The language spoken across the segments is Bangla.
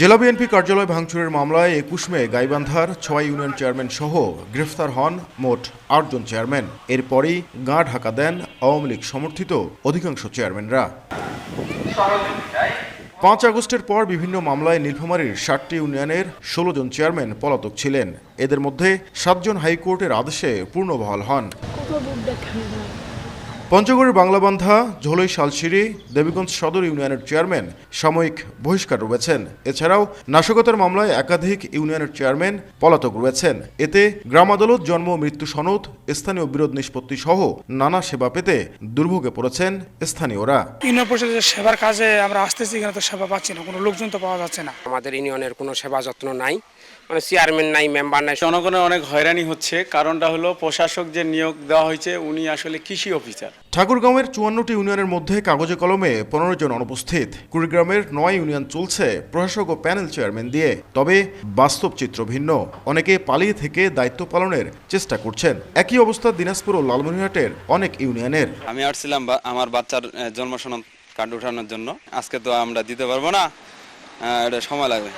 জেলা বিএনপি কার্যালয় ভাঙচুরের মামলায় একুশ মে গাইবান্ধার ছয় ইউনিয়ন চেয়ারম্যান সহ গ্রেফতার হন মোট আটজন চেয়ারম্যান। এরপরই গা ঢাকা দেন আওয়ামী লীগ সমর্থিত অধিকাংশ চেয়ারম্যানরা। পাঁচ আগস্টের পর বিভিন্ন মামলায় নীলফামারীর ষাটটি ইউনিয়নের ষোলো জন চেয়ারম্যান পলাতক ছিলেন। এদের মধ্যে সাতজন হাইকোর্টের আদেশে পূর্ণবহাল হন। পঞ্চগড়ের বাংলাবান্ধা ঝোলই শালশিরি দেবীগঞ্জ সদর ইউনিয়নের চেয়ারম্যান সাময়িক বহিষ্কার রয়েছেন এছাড়াও নাশকতার মামলায় একাধিক ইউনিয়নের চেয়ারম্যান পলাতক রয়েছেন এতে গ্রাম আদালত জন্ম মৃত্যু সনদ স্থানীয় বিরোধ নিষ্পত্তি সহ নানা সেবা পেতে দুর্ভোগে পড়েছেন স্থানীয়রা। ইউনিয়ন পরিষদের সেবার কাজে আমরা আসতেছি এখানে তো সেবা পাচ্ছি না কোনো লোকজন তো পাওয়া যাচ্ছে না। আমাদের ইউনিয়নের কোনো সেবা যত্ন নাই মানে চেয়ারম্যান নাই মেম্বার নাই। জনগণের অনেক হয়রানি হচ্ছে কারণটা হলো প্রশাসক যে নিয়োগ দেওয়া হয়েছে উনি আসলে কৃষি অফিসার ঠাকুরগাঁওয়ের চুয়ান্নটি ইউনিয়নের মধ্যে কাগজে কলমে পনেরো জন অনুপস্থিত। কুড়িগ্রামের নয় ইউনিয়ন চলছে প্রশাসক ও প্যানেল চেয়ারম্যান দিয়ে। তবে বাস্তব চিত্র ভিন্ন। অনেকে পালিয়ে থেকে দায়িত্ব পালনের চেষ্টা করছেন। একই অবস্থা দিনাজপুর ও লালমনিরহাটের অনেক ইউনিয়নের। আমি আসছিলাম বা- আমার বাচ্চার জন্ম সনদ কার্ড উঠানোর জন্য। আজকে তো আমরা দিতে পারব না। এটা সময় লাগবে।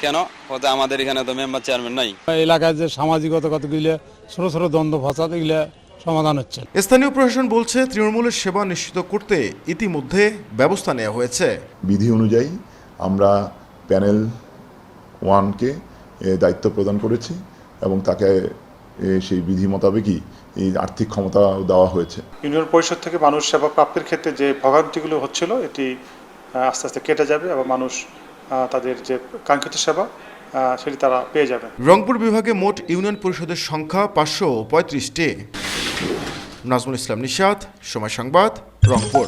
কেন? হতে আমাদের এখানে তো মেম্বার চেয়ারম্যান নাই। এলাকায় যে সামাজিকতা কতগুলো ছোট ছোট দ্বন্দ্ব ফসাদ এগুলো সমাধান হচ্ছে। স্থানীয় প্রশাসন বলছে তৃণমূলের সেবা নিশ্চিত করতে ইতিমধ্যে ব্যবস্থা নেওয়া হয়েছে। বিধি অনুযায়ী আমরা প্যানেল ওয়ানকে দায়িত্ব প্রদান করেছি এবং তাকে সেই বিধি মোতাবেকই এই আর্থিক ক্ষমতা দেওয়া হয়েছে। ইউনিয়ন পরিষদ থেকে মানুষ সেবা প্রাপ্তির ক্ষেত্রে যে ভোগান্তিগুলো হচ্ছিল এটি আস্তে আস্তে কেটে যাবে এবং মানুষ তাদের যে কাঙ্ক্ষিত সেবা সেটি তারা পেয়ে যাবে। রংপুর বিভাগে মোট ইউনিয়ন পরিষদের সংখ্যা পাঁচশো পঁয়ত্রিশটি। নাজমুল ইসলাম নিশাদ সময় সংবাদ রংপুর